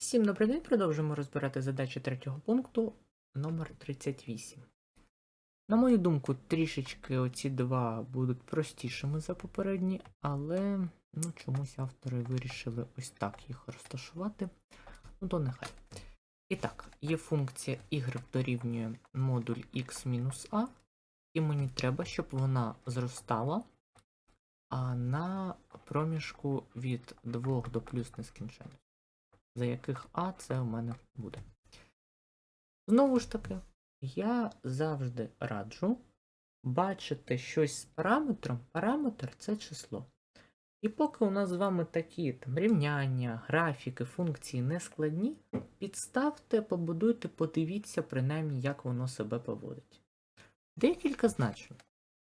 Всім добрий день, продовжуємо розбирати задачі третього пункту номер 38. На мою думку, трішечки оці два будуть простішими за попередні, але ну, чомусь автори вирішили ось так їх розташувати. Ну то нехай. І так, є функція y дорівнює модуль x-a, і мені треба, щоб вона зростала а на проміжку від 2 до плюс нескінченності за яких А це у мене буде. Знову ж таки, я завжди раджу бачити щось з параметром. Параметр це число. І поки у нас з вами такі там, рівняння, графіки, функції не складні, підставте, побудуйте, подивіться, принаймні, як воно себе поводить. Декілька значень.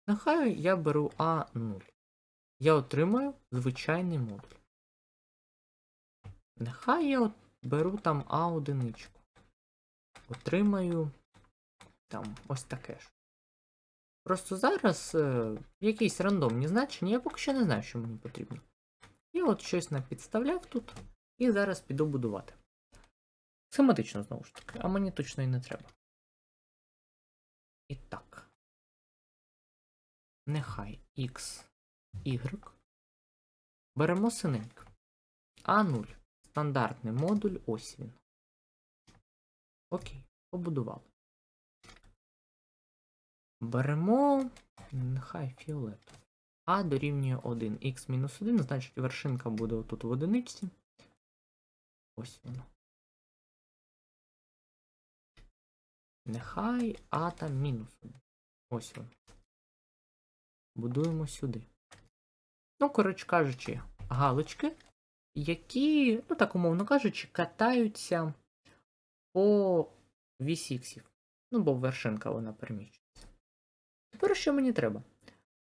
Нехай я беру А0. Я отримаю звичайний модуль. Нехай я от беру там А1. Отримаю там ось таке ж. Просто зараз е, якісь рандомні значення, я поки що не знаю, що мені потрібно. Я от щось напідставляв тут і зараз піду будувати. Схематично, знову ж таки, а мені точно і не треба. І так. Нехай x, y. Беремо синенько. А0. Стандартний модуль, ось він. Окей, побудували. Беремо. Нехай фіолетовий. А дорівнює 1. Х-1, значить вершинка буде отут в одиничці. Ось воно. Нехай А там мінус 1. Ось воно. Будуємо сюди. Ну, коротше кажучи, галочки які, ну так умовно кажучи, катаються по вісі іксів. Ну, бо вершинка вона переміщується. Тепер що мені треба?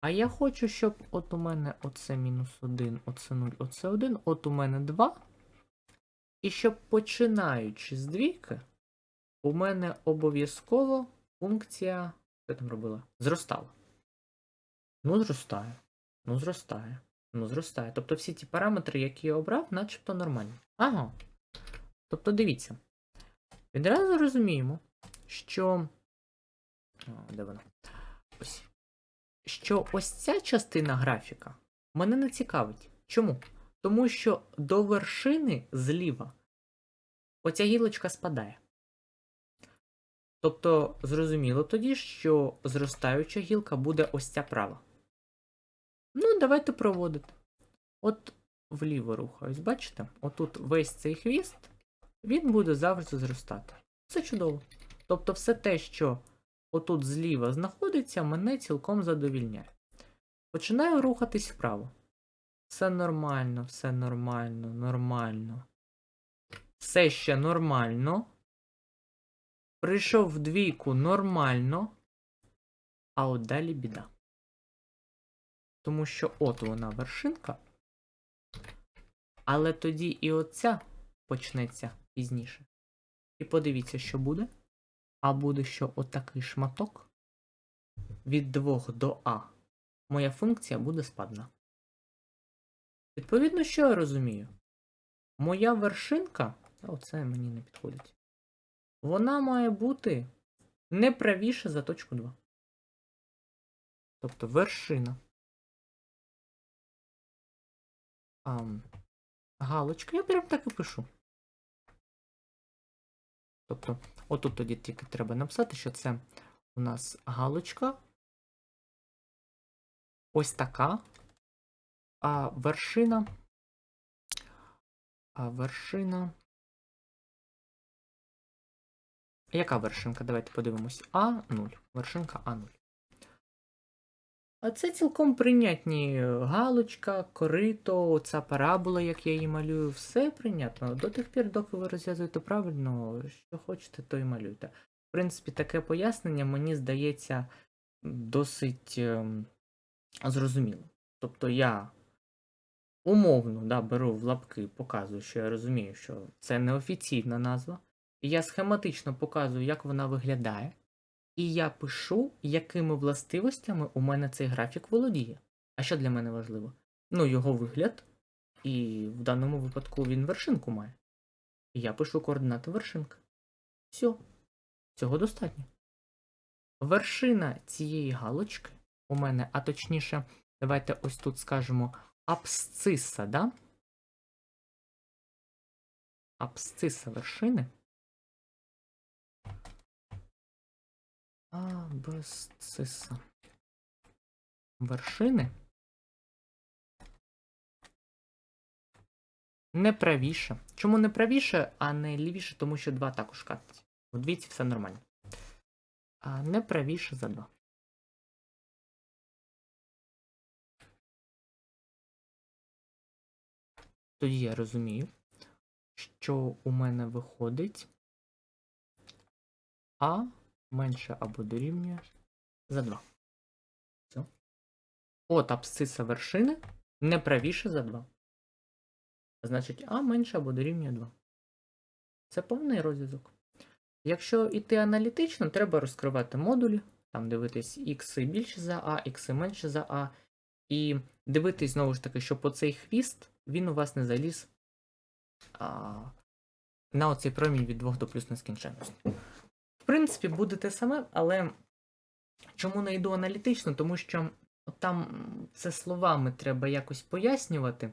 А я хочу, щоб от у мене оце мінус 1, оце 0, оце 1, от у мене 2. І щоб починаючи з двійки, у мене обов'язково функція. Що там робила? Зростала. Ну, зростає. Ну, зростає. Ну, зростає. Тобто всі ті параметри, які я обрав, начебто нормальні. Ага. Тобто дивіться. Відразу розуміємо, що. О, де вона? Ось. Що ось ця частина графіка мене не цікавить. Чому? Тому що до вершини зліва оця гілочка спадає. Тобто, зрозуміло тоді, що зростаюча гілка буде ось ця права. Ну, давайте проводити. От вліво рухаюсь, бачите? Отут весь цей хвіст, він буде завжди зростати. Це чудово. Тобто, все те, що отут зліва знаходиться, мене цілком задовільняє. Починаю рухатись вправо. Все нормально, все нормально, нормально. Все ще нормально. Прийшов в двійку нормально. А от далі біда. Тому що от вона вершинка. Але тоді і оця почнеться пізніше. І подивіться, що буде. А буде, що отакий шматок від 2 до А. Моя функція буде спадна. Відповідно, що я розумію? Моя вершинка, оце мені не підходить. Вона має бути не правіше за точку 2. Тобто вершина. А, галочка, я прям так і пишу. Тобто, отут тоді тільки треба написати, що це у нас галочка. Ось така. А вершина. А вершина. Яка вершинка? Давайте подивимось. А0. Вершинка А0. А це цілком прийнятні галочка, корито, ця парабола, як я її малюю, все прийнятно. До тих пір, доки ви розв'язуєте правильно, що хочете, то і малюйте. В принципі, таке пояснення, мені здається, досить ем, зрозуміло. Тобто я умовно да, беру в лапки, показую, що я розумію, що це неофіційна назва. І я схематично показую, як вона виглядає. І я пишу, якими властивостями у мене цей графік володіє. А що для мене важливо? Ну, його вигляд, і в даному випадку він вершинку має. І я пишу координати вершинки. Все. Цього достатньо. Вершина цієї галочки у мене, а точніше, давайте ось тут скажемо абсциса, да? Абсциса вершини. Абсциса вершини. Не правіше. Чому не правіше, а не лівіше, тому що 2 також катить. У двійці все нормально. А не правіше за 2. Тоді я розумію, що у мене виходить А менше або дорівнює за 2. Все. От абсциса вершини не правіше за 2. Значить, А менше або дорівнює 2. Це повний розв'язок. Якщо йти аналітично, треба розкривати модулі, там дивитись x більше за А, x менше за А. І дивитись знову ж таки, щоб оцей хвіст він у вас не заліз а, на оцей промінь від 2 до плюс нескінченності. В принципі, буде те саме, але чому не йду аналітично? Тому що там це словами треба якось пояснювати.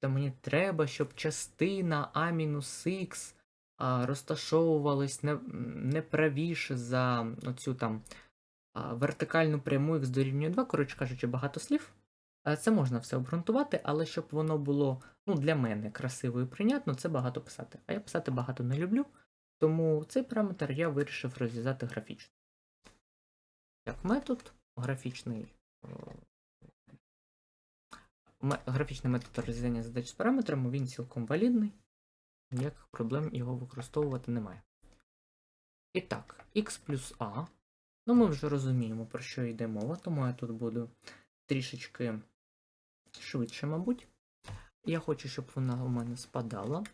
То мені треба, щоб частина А-Х розташовувалась не, не правіше за оцю там вертикальну пряму Х дорівнює 2, коротше кажучи, багато слів. Це можна все обґрунтувати, але щоб воно було ну, для мене красиво і прийнятно, це багато писати. А я писати багато не люблю, тому цей параметр я вирішив розв'язати графічно. Як метод, графічний е, графічний метод розв'язання задач з параметрами, він цілком валідний, ніяких проблем його використовувати немає. І так, x плюс a. Ну, ми вже розуміємо, про що йде мова, тому я тут буду трішечки швидше, мабуть. Я хочу, щоб вона у мене спадала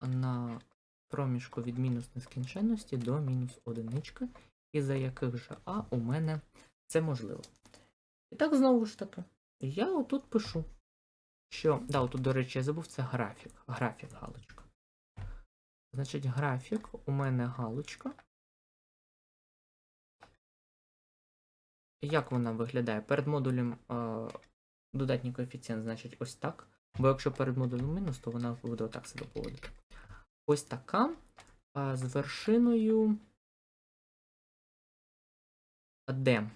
на проміжку від мінус нескінченності до мінус одинички, і за яких же А у мене це можливо. І так, знову ж таки, я отут пишу, що. Да, отут, до речі, я забув, це графік. Графік галочка. Значить, графік у мене галочка. Як вона виглядає? Перед модулем е, додатній коефіцієнт, значить, ось так. Бо якщо перед модулем мінус, то вона буде отак себе поводити. Ось така. З вершиною. Де?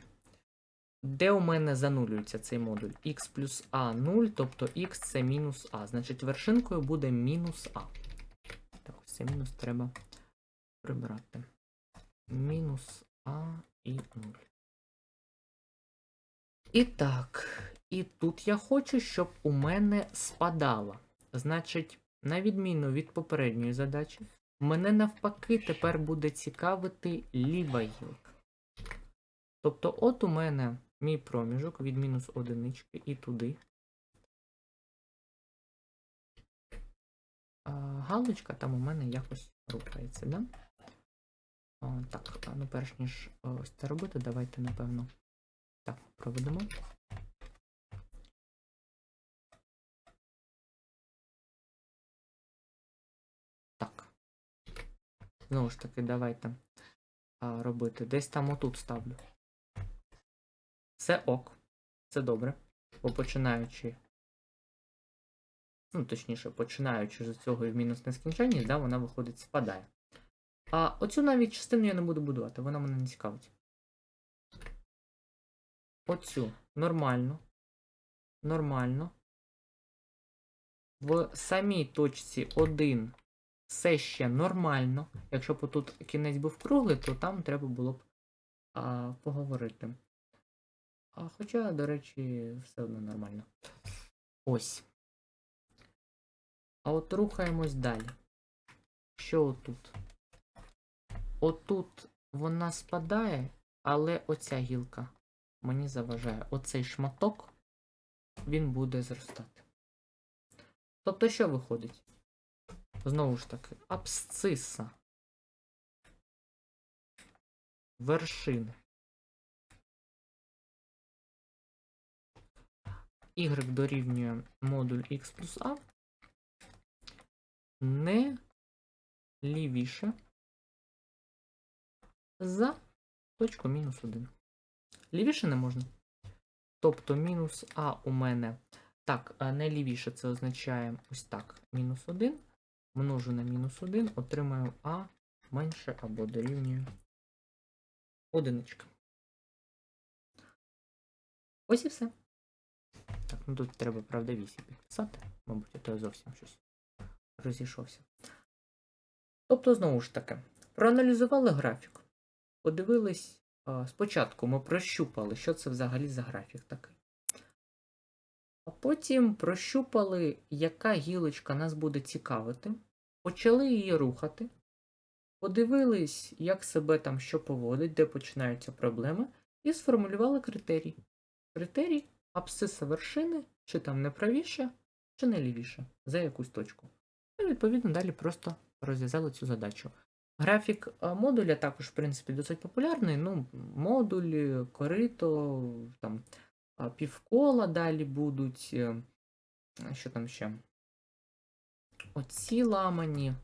Де у мене занулюється цей модуль? Х плюс А 0, тобто х це мінус А. Значить, вершинкою буде мінус А. Так, ось це мінус треба прибрати. Мінус А і 0. І так, і тут я хочу, щоб у мене спадала. Значить, на відміну від попередньої задачі, мене навпаки тепер буде цікавити ліва гілка. Тобто, от у мене мій проміжок від мінус одинички і туди. Галочка там у мене якось рухається, да? А, так, ну перш ніж ось це робити, давайте, напевно, так, проведемо. Знову ж таки, давайте а, робити. Десь там отут ставлю. Це ок. Це добре. Бо починаючи. Ну, точніше, починаючи з цього і в мінус нескінченність, да, вона виходить, спадає. А оцю навіть частину я не буду будувати, вона мене не цікавить. Оцю. Нормально. Нормально. В самій точці 1 все ще нормально. Якщо б тут кінець був круглий, то там треба було б а, поговорити. А хоча, до речі, все одно нормально. Ось. А от рухаємось далі. Що отут? Отут вона спадає, але оця гілка мені заважає. Оцей шматок, він буде зростати. Тобто, що виходить? Знову ж таки, абсциса. Вершини. y дорівнює модуль x плюс a не лівіше за точку мінус 1. Лівіше не можна. Тобто мінус А у мене. Так, а не лівіше це означає ось так. Мінус 1. Множу на мінус 1, отримаю А менше або дорівнює одиничка. Ось і все. Так, ну тут треба, правда, 8 підписати. Мабуть, а то я зовсім щось розійшовся. Тобто, знову ж таки, проаналізували графік. Подивились, спочатку ми прощупали, що це взагалі за графік такий. Потім прощупали, яка гілочка нас буде цікавити. Почали її рухати. Подивились, як себе там що поводить, де починаються проблеми, і сформулювали критерій. Критерій абсциса вершини, чи там не правіше, чи не лівіше, за якусь точку. І відповідно далі просто розв'язали цю задачу. Графік модуля також, в принципі, досить популярний. Ну, модуль, корито, там півкола далі будуть. Що там ще? Оці ламані,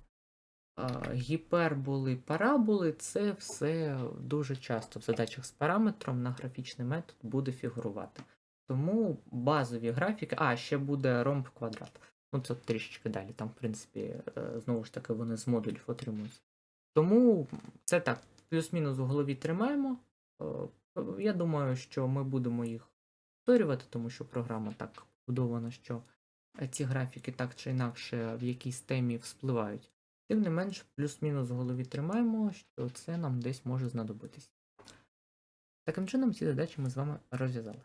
гіперболи, параболи це все дуже часто в задачах з параметром на графічний метод буде фігурувати. Тому базові графіки, а ще буде ромб квадрат. Ну, це трішечки далі. Там, в принципі, е, знову ж таки, вони з модулів отримуються. Тому це так, плюс-мінус в голові тримаємо. Е, Я думаю, що ми будемо їх повторювати, тому що програма так побудована, що е, ці графіки так чи інакше в якійсь темі вспливають. Тим не менш, плюс-мінус в голові тримаємо, що це нам десь може знадобитись. Таким чином, ці задачі ми з вами розв'язали.